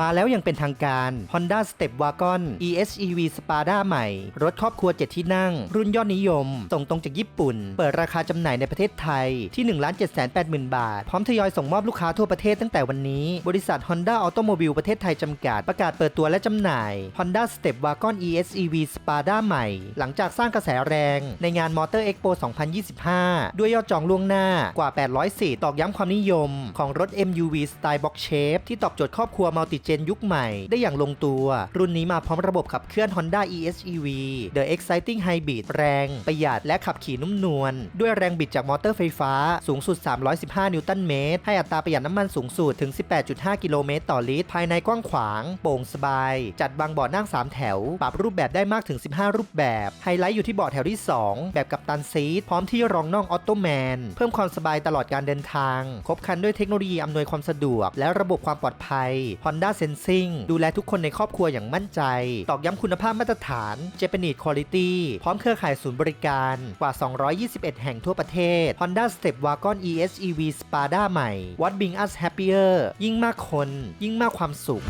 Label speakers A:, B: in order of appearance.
A: มาแล้วยังเป็นทางการ Honda Step Wagon EHEV Spada ใหม่ รถครอบครัว 7 ที่นั่ง รุ่นยอดนิยม ส่งตรงจากญี่ปุ่น เปิดราคาจำหน่ายในประเทศไทยที่ 1 7 8 0 0 0 0 บาท พร้อมทยอยส่งมอบลูกค้าทั่วประเทศตั้งแต่วันนี้ บริษัท Honda Automobile ประเทศไทยจำกัด ประกาศเปิดตัวและจำหน่าย Honda Step Wagon EHEV Spada ใหม่ หลังจากสร้างกระแสแรง ในงาน Motor Expo 2025 ด้วยยอดจองล่วงหน้ากว่า 800สีตอกย้ำความนิยม ของรถ MUV สไตล์ Box Shape ที่ตอบโจทย์ครอบครัวมัลติเจนยุคใหม่ ได้อย่างลงตัว รุ่นนี้มาพร้อมระบบขับเคลื่อน Honda EHEV The Exciting Hybrid แรง ประหยัดและขับขี่นุ่มนวล ด้วยแรงบิดจากมอเตอร์ไฟฟ้าสูงสุด 315 นิวตันเมตร ให้อัตราประหยัดน้ำมันสูงสุดถึง 18.5 กิโลเมตรต่อลิตร ภายในกว้างขวาง โปร่งสบาย จัดบางเบาะนั่ง 3 แถว ปรับรูปแบบได้มากถึง 15 รูปแบบ ไฮไลท์อยู่ที่เบาะแถวที่ 2 แบบกับตันซีทพร้อมที่รองน่องออโตแมน เพิ่มความสบายตลอดการเดินทาง ครบครันด้วยเทคโนโลยีอำนวยความสะดวก และระบบความปลอดภัย Honda Sensing ดูแลทุกคนในครอบครัวอย่างมั่นใจ ตอกย้ำคุณภาพมาตรฐาน Japanese Quality พร้อมเครือข่ายศูนย์บริการกว่า 221 แห่งทั่วประเทศ Honda Step Wagon ESEV Spada ใหม่ What Bring Us Happier ยิ่งมากคน ยิ่งมากความสุข